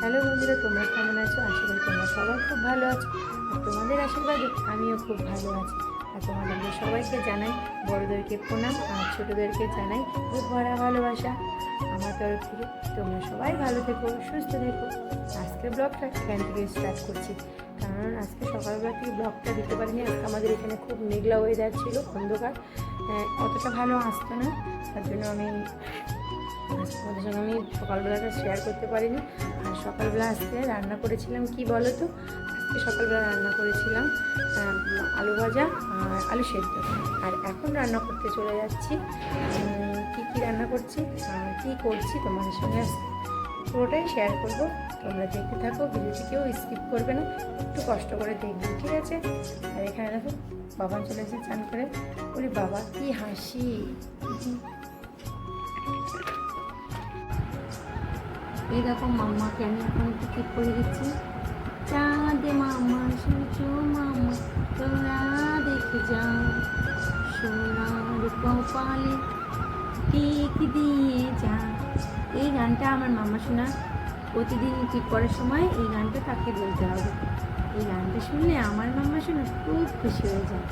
Hello বন্ধুরা তোমরা কেমন আছো? আশা করি তোমরা সবাই খুব ভালো আছো। আর তোমাদের আশীর্বাদে আমিও খুব ভালো আছি। আর তোমাদেরকে সবাইকে জানাই বড়োদেরকে প্রণাম আর ছোটোদেরকে জানাই খুব ভরা ভালোবাসা আমার তরফ থেকে। তোমরা সবাই ভালো থেকো সুস্থ থেকো। আজকে ব্লগটা এখান থেকে স্টার্ট করছি। কারণ আজকে সকালবেলা থেকে ব্লগটা দিতে পারিনি। আজকে আমাদের এখানে খুব মেঘলা ওয়েদার ছিল অন্ধকার। আহ, অতটা ভালো আসতো না। তার জন্য আমি তোমাদের সঙ্গে আমি সকালবেলাটা শেয়ার করতে পারিনি। আর সকালবেলা আজকে রান্না করেছিলাম, কি বলো তো আজকে সকালবেলা রান্না করেছিলাম আলু ভাজা আর আলু সেদ্ধ। আর এখন রান্না করতে চলে যাচ্ছি। কি কি রান্না করছি, আর কী করছি তোমাদের সঙ্গে পুরোটাই শেয়ার করব। তোমরা দেখতে থাকো ভিডিওটি কেউ স্কিপ করবে না, একটু কষ্ট করে দেখবে, ঠিক আছে? আর এখানে দেখো বাবা চলে এসেছে চান করে। বলি বাবা, কি হাসি! এই দেখো মাম্মাকে আমি এখন টিকিট করে দিচ্ছি। চাঁদে মামা সূর্য মামা তোরা দেখে যাও। সোনার কপালে টিক দিয়ে যা এই গানটা আমার মামা শোনা প্রতিদিন ঠিক করার সময় এই গানটা তাকে বলতে হবে। এই গানটা শুনলে আমার মামা শোনা খুব খুশি হয়ে যায়।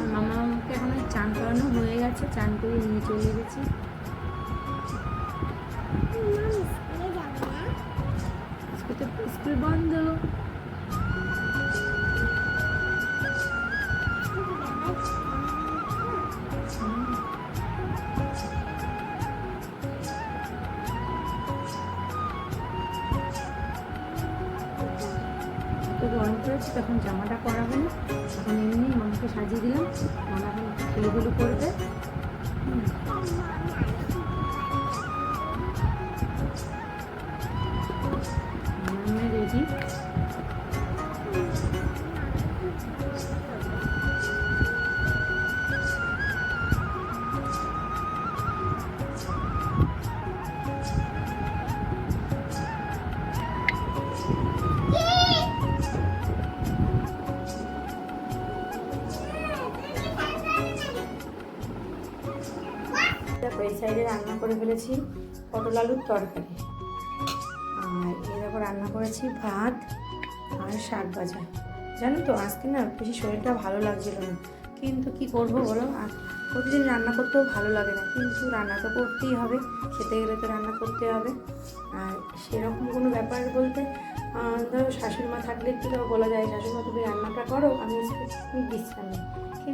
আর মামাকে এখন চান করানো হয়ে গেছে, চান করে নিয়ে চলে গেছি। স্কুল তখন জামাটা পরাবে না তখন এমনি মামাকে সাজিয়ে দিলাম মামা এখন খেলুগুলো করবে সাইডে রান্না করে ফেলেছি পটল আলুর তরকারি। আর দেখো রান্না করেছি ভাত আর শাক ভাজা। জানো তো, আজকে না বেশি শরীরটা ভালো লাগছিল না। কিন্তু কি করব বলো? আর প্রতিদিন রান্না করতেও ভালো লাগে না। কিন্তু রান্না তো করতেই হবে, খেতে গেলে তো রান্না করতে হবে। আর সেরকম কোনো ব্যাপার বলতে ধরো শাশুড়ি মা থাকলে ধরো বলা যায়? শাশুড়ি মা তুমি রান্নাটা করো, আমি বিশ্রাম নিই।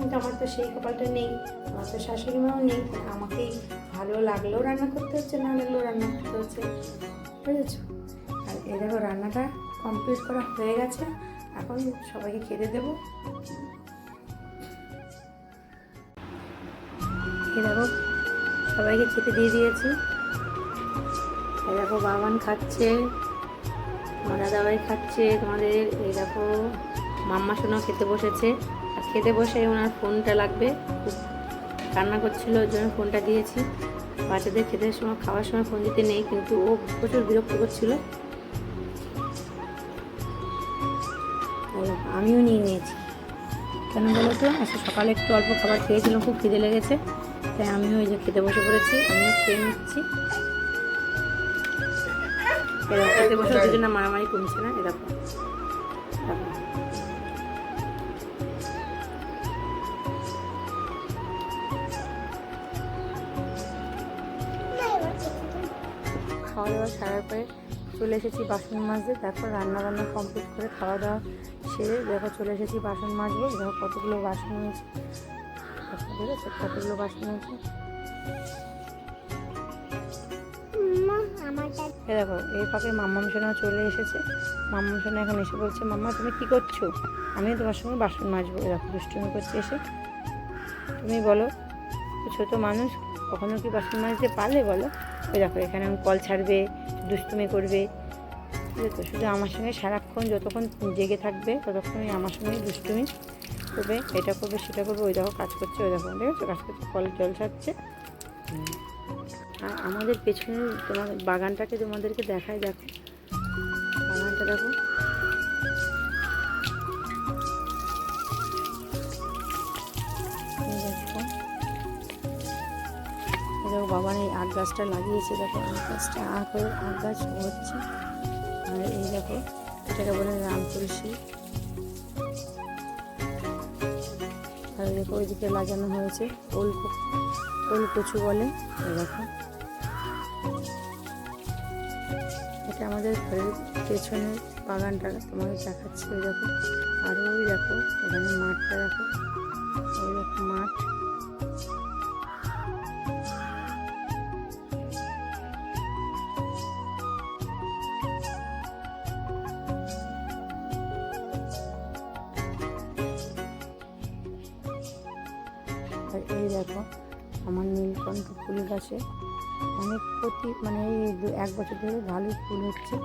কিন্তু আমার তো সেই কপালটা নেই। আমার তো শাশুড়ি মাও নেই। আমাকেই ভালো লাগলেও রান্না করতে হচ্ছে, না লাগলেও রান্না করতে হচ্ছে। বুঝেছ? আর এই দেখো, রান্নাটা কমপ্লিট করা হয়ে গেছে। এখন সবাইকে খেতে দেবো। এই দেখো, সবাইকে খেতে দিয়ে দিয়েছি। এই দেখো, বাবান খাচ্ছে আমার দাদাভাই খাচ্ছে তোমাদের। এই দেখো, মাম্মা সোনাও খেতে বসেছে। খেতে বসে ওনার ফোনটা লাগবে। কান্না করছিল, ওই জন্য ফোনটা দিয়েছি। বাচ্চাদের খেতে সময়, খাওয়ার সময় ফোন দিতে নেই, কিন্তু ও প্রচুর বিরক্ত করছিল। আমিও নিয়ে নিয়েছি। কেন বলো তো? আজকে সকালে একটু অল্প খাবার খেয়েছিলাম, খুব খিদে লেগেছে। তাই আমিও ওই যে খেতে বসে পড়েছি, আমিও খেয়ে নিচ্ছি। খেতে বসে ওদের জন্য মারামারি কমছে না, এরকম। খাওয়া দাওয়া সারার পরে চলে এসেছি বাসন মাজতে। তারপর রান্না বান্না কমপ্লিট করে খাওয়া দাওয়া সেরে দেখো চলে এসেছি বাসন মাজবো। দেখো কতগুলো বাসন হয়েছে। দেখো দেখেছ কতগুলো বাসন হয়েছে? দেখো এই ফাঁকে মাম্মাম সোনা চলে এসেছে। মাম্মাম সোনা এখন এসে বলছে মাম্মা তুমি কি করছ? আমি তোমার সঙ্গে বাসন মাজবো। এরকম দুষ্টুমি করছে এসে তুমি বলো ছোটো মানুষ কখনো কি বাসন মাজতে পারলে বলো? ওই দেখো, এখানে আমি কল ছাড়বে, দুষ্টুমি করবে। তো শুধু আমার সঙ্গে সারাক্ষণ যতক্ষণ জেগে থাকবে, ততক্ষণই আমার সঙ্গে দুষ্টুমি করবে, এটা করবে, সেটা করবে, ওই দেখো, কাজ করছে, ওই দেখো, দেখেছ? কাজ করছে, কল জল ছাড়ছে। আর আমাদের পেছনে তোমার বাগানটাকে তোমাদেরকে দেখায়, দেখো। বাগানটা দেখো। গাছটা লাগিয়েছে, দেখো আখ গাছটা আখ আখ গাছ হচ্ছে। আর এই দেখো, এটাকে বলে রাম তুলসী। আর দেখো, ওইদিকে লাগানো হয়েছে ওল ওল কচু বলে দেখো। এটা আমাদের ঘরের পেছনের বাগানটা তোমাদের দেখাচ্ছি দেখো। আর ওই দেখো, ওখানে মাঠটা দেখো। আর এই দেখো আমার নীলকণ্ঠ ফুল গাছে অনেক প্রতি মানে এই এক বছর ধরে ভালো ফুল হচ্ছে।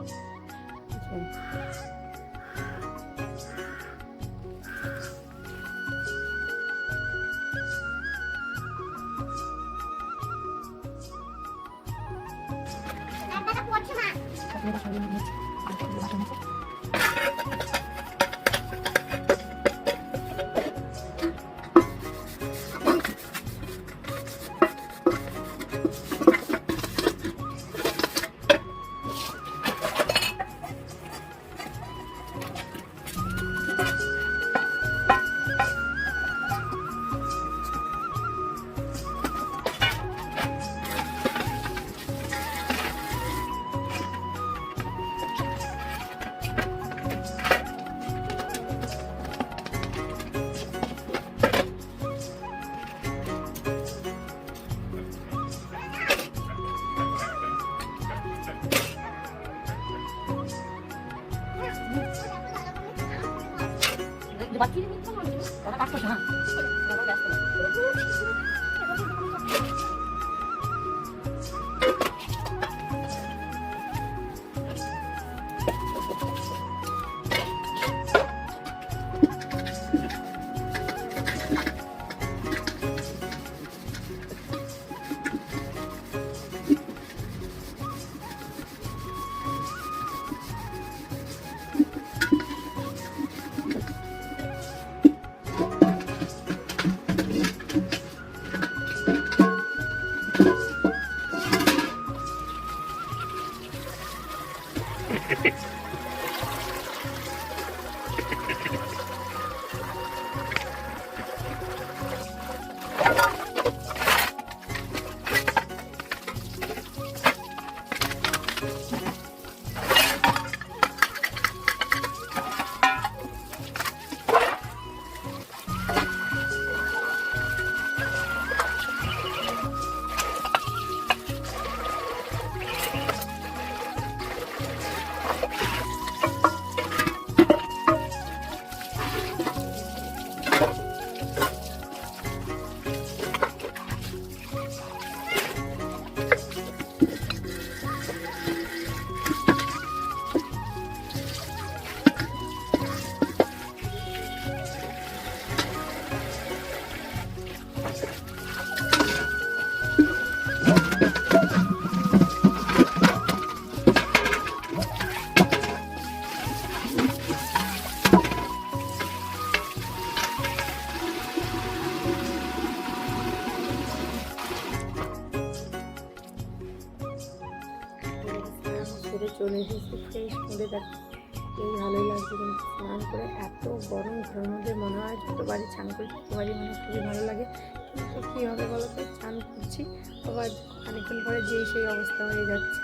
বুঝলেন? স্নান চলে এসেছি। ফ্রেশ করে দেখো এই ভালোই লাগছে কিন্তু স্নান করে এত গরম ঘরের মধ্যে মনে হয় যতবারই স্নান করি ততবারই মনে খুবই ভালো লাগে। কিন্তু কী হবে বলো তো? স্নান করছি, আবার খানিক্ষণ পরে যেই সেই অবস্থা হয়ে যাচ্ছে।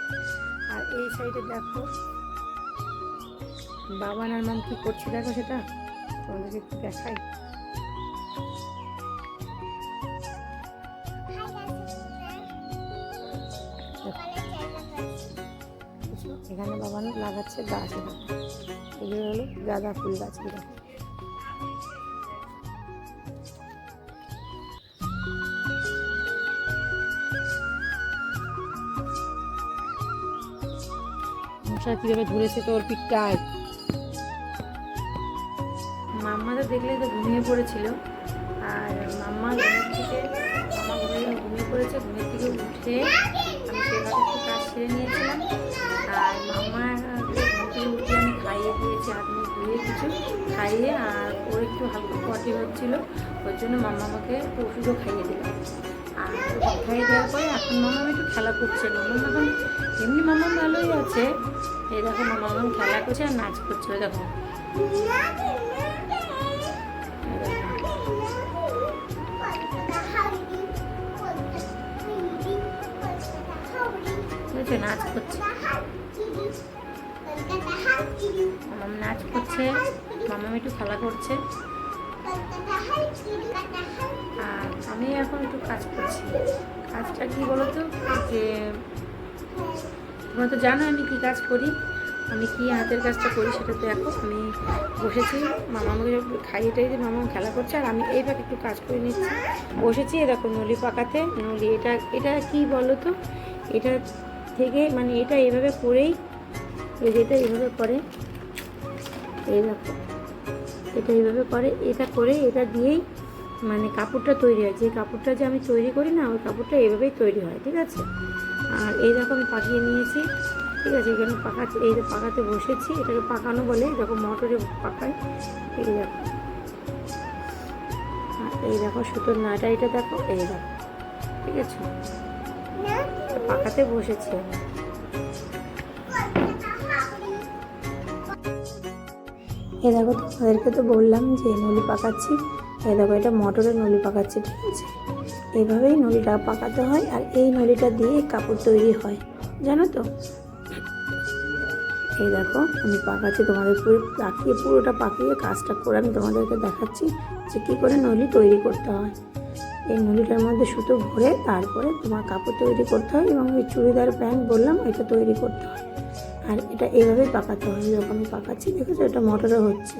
আর এই সাইডে দেখো, বাবা আর মাম কী করছে দেখো সেটা? তোমাদেরকে একটু দেখাই। এখানে বাবানা লাগাচ্ছে গাছ এগুলো হলো গাঁদা ফুল গাছগুলো মশা কীভাবে ধরেছে তোর পিঠটায়? মাম্মা তো দেখলেই তো ঘুমিয়ে পড়েছিল। আর মাম্মা ঘুমের থেকে মামা ঘুমিয়ে ঘুমিয়ে পড়েছে, ঘুমের থেকে উঠে আমি সেভাবে একটু কাজ সেরে নিয়েছিলাম। আর থেকে উঠে আমি খাইয়ে দিয়েছি হাত মুখ ধুয়ে কিছু খাইয়ে আর ওর একটু হালকা পটি হচ্ছিল ওর জন্য মাম্মা আমাকে একটু ওষুধও খাইয়ে দিলাম আর খাইয়ে দেওয়ার পরে এখন মামাম একটু খেলা করছে। মামাম এখন এমনি মামাম ভালোই আছে। এই দেখো মামাম খেলা করছে আর নাচ করছে ওই দেখো। নাচ করছে। মামাম নাচ করছে, মামাম একটু খেলা করছে। আর আমি এখন একটু কাজ করছি। কাজটা কি বলতো? যে, তোমরা তো জানো আমি কি কাজ করি। আমি কি হাতের কাজটা করি সেটা তো দেখো। আমি বসেছি মামা আমাকে খাইয়ে টাইয়ে মামা খেলা করছে, আর আমি এইভাবে একটু কাজ করে নিচ্ছি। বসেছি এরকম নলি পাকাতে। নলি, এটা এটা কি বলো তো এটা থেকে মানে এটা এভাবে করেই এই যে এটা এইভাবে করে এই দেখো এটা এইভাবে করে এটা করে এটা দিয়েই মানে কাপড়টা তৈরি হয়। যে কাপড়টা যে আমি তৈরি করি না ওই কাপড়টা এভাবেই তৈরি হয় ঠিক আছে? আর এই দেখো আমি পাকিয়ে নিয়েছি ঠিক আছে? এখানে পাকাতে এই যে পাকাতে বসেছি এটাকে পাকানো বলে দেখো মটরে পাকায় এই দেখো। এই দেখো সুতোর নাটা এটা দেখো এই দেখো ঠিক আছে? পাকাতে বসেছি আমি। এ দেখো, তোমাদেরকে তো বললাম যে নলি পাকাচ্ছি। এ দেখো, এটা মটরের নলি পাকাচ্ছি, ঠিক আছে? এইভাবেই নলিটা পাকাতে হয় আর এই নলিটা দিয়ে কাপড় তৈরি হয়, জানো তো? এই দেখো, আমি পাকাচ্ছি তোমাদের পুরো, পাকিয়ে, পুরোটা পাকিয়ে কাজটা করে আমি তোমাদেরকে দেখাচ্ছি যে কী করে নলি তৈরি করতে হয়। এই নলিটার মধ্যে সুতো ভরে তারপরে তোমার কাপড় তৈরি করতে হয় এবং ওই চুড়িদার প্যান্ট বললাম, এটা তৈরি করতে হয়। আর এটা এইভাবেই পাকাতে হয় যেরকম আমি পাকাচ্ছি। দেখেছ, এটা মোটরে হচ্ছে।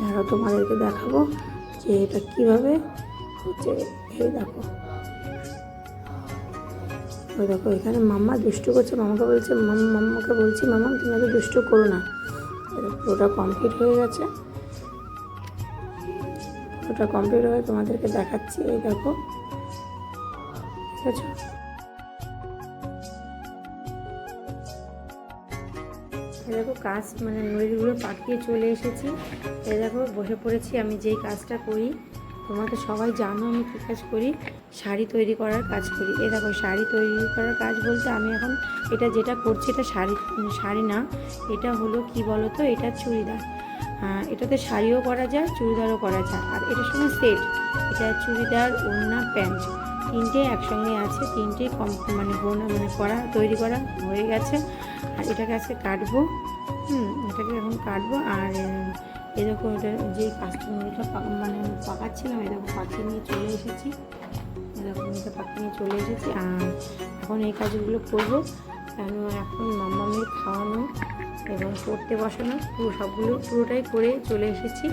দেখো তোমাদেরকে দেখাবো যে এটা কীভাবে হচ্ছে। এই দেখো। ওই দেখো, এখানে মাম্মা দুষ্টু করছে। মামাকে বলছে মাম্মা মাম্মাকে বলছি মামা তুমি এত দুষ্টু করো না। পুরোটা কমপ্লিট হয়ে গেছে। ওটা কমপ্লিট হয়ে তোমাদেরকে দেখাচ্ছি। এই দেখো। ঠিক আছে দেখো কাজ মানে নড়িগুলো পাকিয়ে চলে এসেছি। এ দেখো বসে পড়েছি আমি যেই কাজটা করি। তোমরা তো সবাই জানো আমি কী কাজ করি। শাড়ি তৈরি করার কাজ করি। এ দেখো শাড়ি তৈরি করার কাজ বলতে আমি এখন এটা যেটা করছি এটা শাড়ি শাড়ি না, এটা হলো কি বলো তো এটা চুড়িদার। এটাতে শাড়িও করা যায়, চুড়িদারও করা যায়। আর এটার সঙ্গে সেট এটা চুড়িদার, ওড়না, প্যান্ট। তিনটে একসঙ্গে আছে, তিনটে কম মানে বোনা মানে করা, তৈরি করা হয়ে গেছে। আর এটাকে আজকে কাটবো। হুম, এটাকে এখন কাটবো। আর এরকম এটা যে কাস্টমারটা মানে পাকাচ্ছিলাম এরকম পাকিয়ে নিয়ে চলে এসেছি। এরকম এটা পাখি নিয়ে চলে এসেছি। আর এখন এই কাজগুলো করব। কেন এখন মাম্মামের খাওয়ানো এবং পড়তে বসানো, পুরো সবগুলো পুরোটাই করে চলে এসেছি।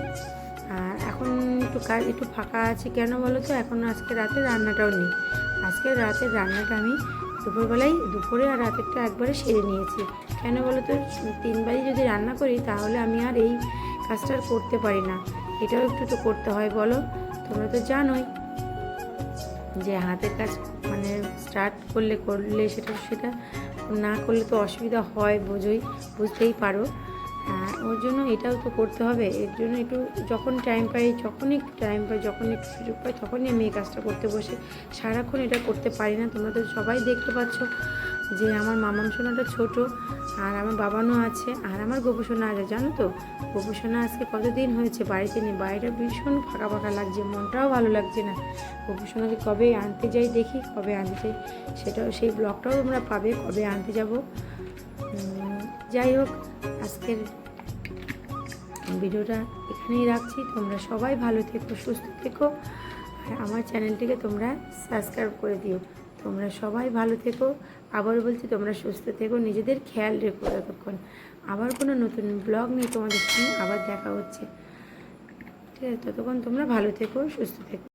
আর এখন একটু কাজ, একটু ফাঁকা আছে। কেন বলো তো? এখন আজকে রাতে রান্নাটাও নেই। আজকে রাতের রান্নাটা আমি দুপুরবেলায় দুপুরে আর রাতেরটা একবারে সেরে নিয়েছি। কেন বলো তো? তিনবারই যদি রান্না করি, তাহলে আমি আর এই কাজটা আর করতে পারি না। এটাও একটু তো করতে হয়, বলো? তোমরা তো জানোই যে হাতের কাজ মানে স্টার্ট করলে করলে সেটা সেটা না করলে তো অসুবিধা হয়, বোঝোই, বুঝতেই পারো। ওর জন্য এটাও তো করতে হবে। এর জন্য একটু যখন টাইম পাই, যখনই টাইম পাই যখন একটু সুযোগ পাই, তখনই আমি এই কাজটা করতে বসে সারাক্ষণ এটা করতে পারি না। তোমরা তো সবাই দেখতে পাচ্ছ যে আমার মামাম সোনাটা ছোটো, আর আমার বাবানও আছে, আর আমার গোপসোনা আছে, জানো তো? গোপসোনা আজকে কতদিন হয়েছে বাড়িতে নেই? বাড়িটা ভীষণ ফাঁকা ফাঁকা লাগছে, মনটাও ভালো লাগছে না। গোপসোনাকে কবে আনতে যাই দেখি, কবে আনতে যাই, সেটাও সেই ব্লগটাও তোমরা পাবে, কবে আনতে যাব। যাই হোক, আজকের ভিডিওটা এখানেই রাখছি। তোমরা সবাই ভালো থেকো, সুস্থ থেকো। আর আমার চ্যানেলটিকে তোমরা সাবস্ক্রাইব করে দিও। তোমরা সবাই ভালো থেকো। আবার বলছি, তোমরা সুস্থ থেকো। নিজেদের খেয়াল রেখো ততক্ষণ আবার কোনো নতুন ব্লগ নিয়ে তোমাদের সঙ্গে আবার দেখা হচ্ছে। ঠিক আছে, ততক্ষণ তোমরা ভালো থেকো, সুস্থ থেকো।